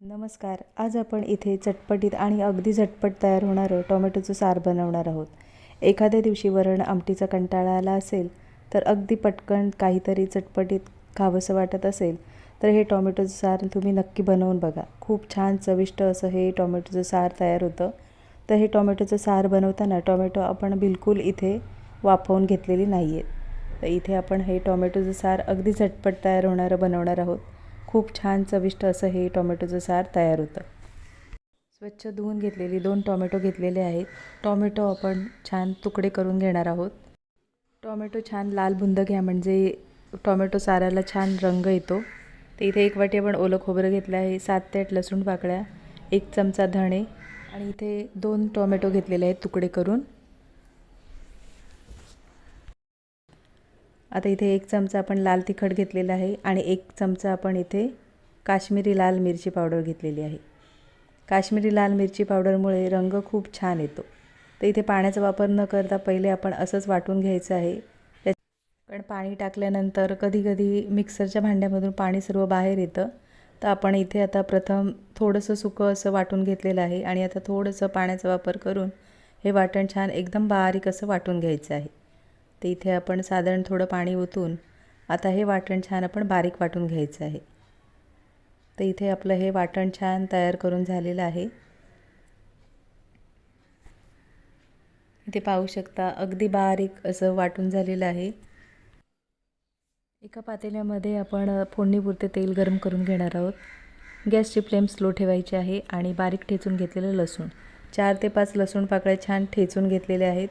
नमस्कार. आज आपण इथे चटपटीत आणि अगदी झटपट तयार होणारं टोमॅटोचं सार बनवणार आहोत. एखाद्या दिवशी वरण आमटीचा कंटाळा आला असेल तर अगदी पटकन काहीतरी चटपटीत खावंसं वाटत असेल तर हे टोमॅटोचं सार तुम्ही नक्की बनवून बघा. खूप छान चविष्ट असं हे टोमॅटोचं सार तयार होतं. तर हे टोमॅटोचं सार बनवताना टोमॅटो आपण बिलकुल इथे वाफवून घेतलेली नाही आहेत तर इथे आपण हे टोमॅटोचं सार अगदी झटपट तयार होणारं बनवणार आहोत. खूप छान चविष्ट असं हे टोमॅटोचं सार तयार होतं. स्वच्छ धुवून घेतलेली दोन टोमॅटो घेतलेले आहेत. टोमॅटो आपण छान तुकडे करून घेणार आहोत. टोमॅटो छान लाल बुंद घ्या म्हणजे टोमॅटो साराला छान रंग येतो. तर इथे एक वाटी आपण ओलं खोबरं घेतलं आहे. सात ते आठ लसूण पाकळ्या एक चमचा धणे आणि इथे दोन टोमॅटो घेतलेले आहेत तुकडे करून. आता इथे एक चमचा आपण लाल तिखट घेतलेला आहे आणि एक चमचा आपण इथे काश्मीरी लाल मिरची पावडर घेतलेली आहे. काश्मीरी लाल मिरची पावडरमुळे रंग खूप छान येतो. तर इथे पाण्याचा वापर न करता पहिले आपण असंच वाटून घ्यायचं आहे. कारण पाणी टाकल्यानंतर कधीकधी मिक्सरच्या भांड्यामधून पाणी सर्व बाहेर येतं. तर आपण इथे आता प्रथम थोडंसं सुकं असं वाटून घेतलेलं आहे आणि आता थोडंसं पाण्याचा वापर करून हे वाटण छान एकदम बारीक असं वाटून घ्यायचं आहे. ते इथे आपण साधारण थोडं पाणी ओतून आता हे वाटण छान आपण बारीक वाटून घ्यायचं आहे. तर इथे आपलं हे वाटण छान तयार करून झालेलं आहे. इथे पाहू शकता अगदी बारीक असं वाटून झालेलं आहे. एका पातेल्यामध्ये आपण फोडणीपुरते तेल गरम करून घेणार आहोत. गॅसची फ्लेम स्लो ठेवायची आहे आणि बारीक ठेचून घेतलेलं लसूण. चार ते पाच लसूण पाकळ्या छान ठेचून घेतलेले आहेत.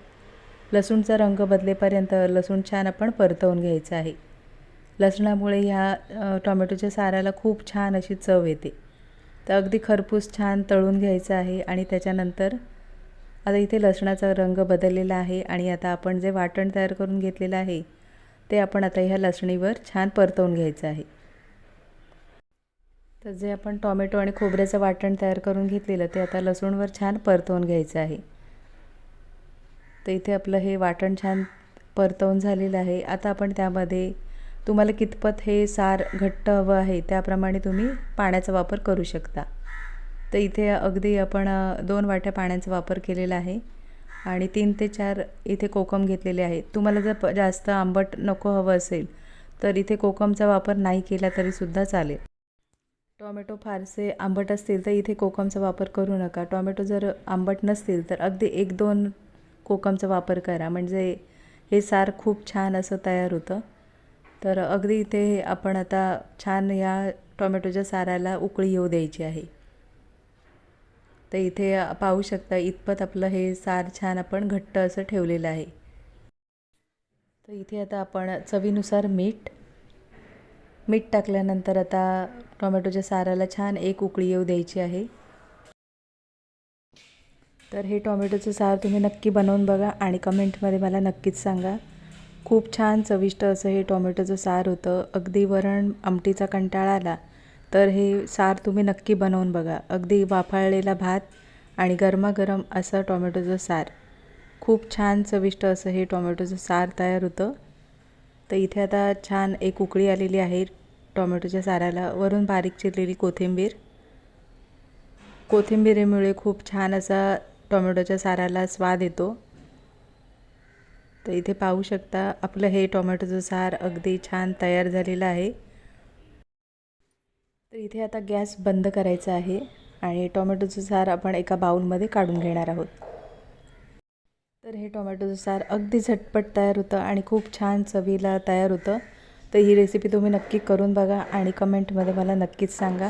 लसूणचा रंग बदलेपर्यंत लसूण छान आपण परतवून घ्यायचं आहे. लसणामुळे ह्या टोमॅटोच्या साराला खूप छान अशी चव येते. तर अगदी खरपूस छान तळून घ्यायचं आहे आणि त्याच्यानंतर आता इथे लसणाचा रंग बदललेला आहे आणि आता आपण जे वाटण तयार करून घेतलेलं आहे ते आपण आता ह्या लसणीवर छान परतवून घ्यायचं आहे. तर जे आपण टॉमॅटो आणि खोबऱ्याचं वाटण तयार करून घेतलेलं ते आता लसूणवर छान परतवून घ्यायचं आहे. तर इथे आपलं हे वाटण छान परतवून झालेलं आहे. आता आपण त्यामध्ये तुम्हाला कितपत हे सार घट्ट हवं आहे त्याप्रमाणे तुम्ही पाण्याचा वापर करू शकता. तर इथे अगदी आपण दोन वाट्या पाण्याचा वापर केलेला आहे आणि तीन ते चार इथे कोकम घेतलेले आहे तुम्हाला जर जास्त आंबट नको हवं असेल तर इथे कोकमचा वापर नाही केला तरीसुद्धा चालेल. टॉमॅटो फारसे आंबट असतील तर इथे कोकमचा वापर करू नका. टॉमॅटो जर आंबट नसतील तर अगदी एक दोन कोकमचा वापर करा. म्हणजे हे सार खूप छान असं तयार होतं. तर अगदी इथे आपण आता छान या टोमॅटोच्या साराला उकळी येऊ द्यायची आहे. तर इथे पाहू शकता इतपत आपलं हे सार छान आपण घट्ट असं ठेवलेलं आहे. तर इथे आता आपण चवीनुसार मीठ मीठ टाकल्यानंतर आता टोमॅटोच्या साराला छान एक उकळी येऊ द्यायची आहे. तर हे टोमॅटोचं सार तुम्ही नक्की बनवून बघा आणि कमेंटमध्ये मला नक्कीच सांगा. खूप छान चविष्ट असं हे टोमॅटोचं सार होतं. अगदी वरण आमटीचा कंटाळा आला तर हे सार तुम्ही नक्की बनवून बघा. अगदी वाफाळलेला भात आणि गरमागरम असं टोमॅटोचं सार. खूप छान चविष्ट असं हे टोमॅटोचं सार तयार होतं. तर इथे आता छान एक उकळी आलेली आहे टोमॅटोच्या साराला. वरून बारीक चिरलेली कोथिंबीर. कोथिंबीरीमुळे खूप छान असा टोमॅटोच्या साराला स्वाद येतो. तर इथे पाहू शकता आपलं हे टोमॅटोचं सार अगदी छान तयार झालेलं आहे. तर इथे आता गॅस बंद करायचा आहे आणि टोमॅटोचं सार आपण एका बाऊलमध्ये काढून घेणार आहोत. तर हे टोमॅटोचं सार अगदी झटपट तयार होतं आणि खूप छान चवीला तयार होतं. तर ही रेसिपी तुम्ही नक्की करून बघा आणि कमेंटमध्ये मला नक्कीच सांगा.